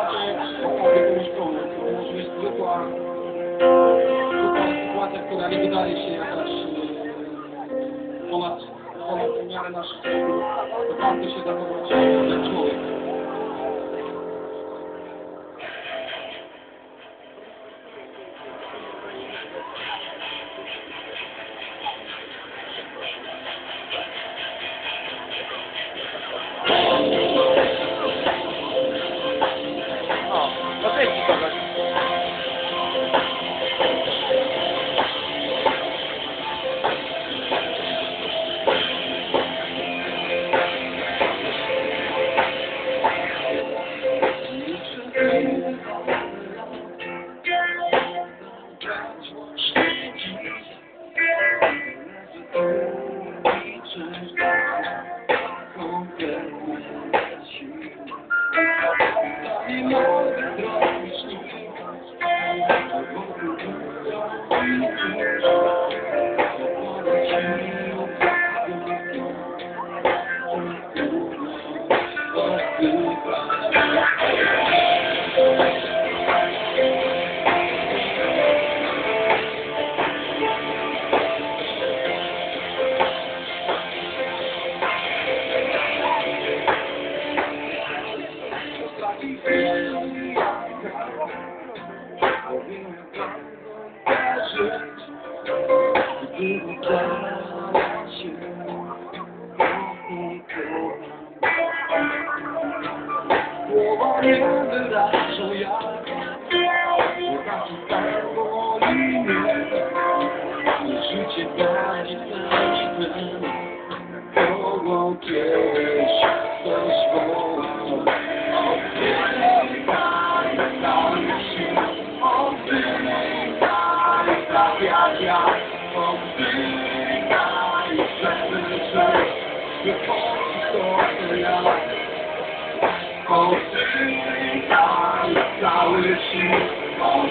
Macie okazję komuś pomóc, to może być zwykła zwykła sytuacja, która nie wydaje się jakaś e, ponad, ponad miarę naszych sił, to warto się zachować jak człowiek. Słowa nie wyrażą jak boli mnie Życie bardziej prawdziwe Kogo kiedyś ktoś wołał All day, I'm a she's all.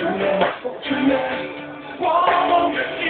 tonight, tonight, whoa.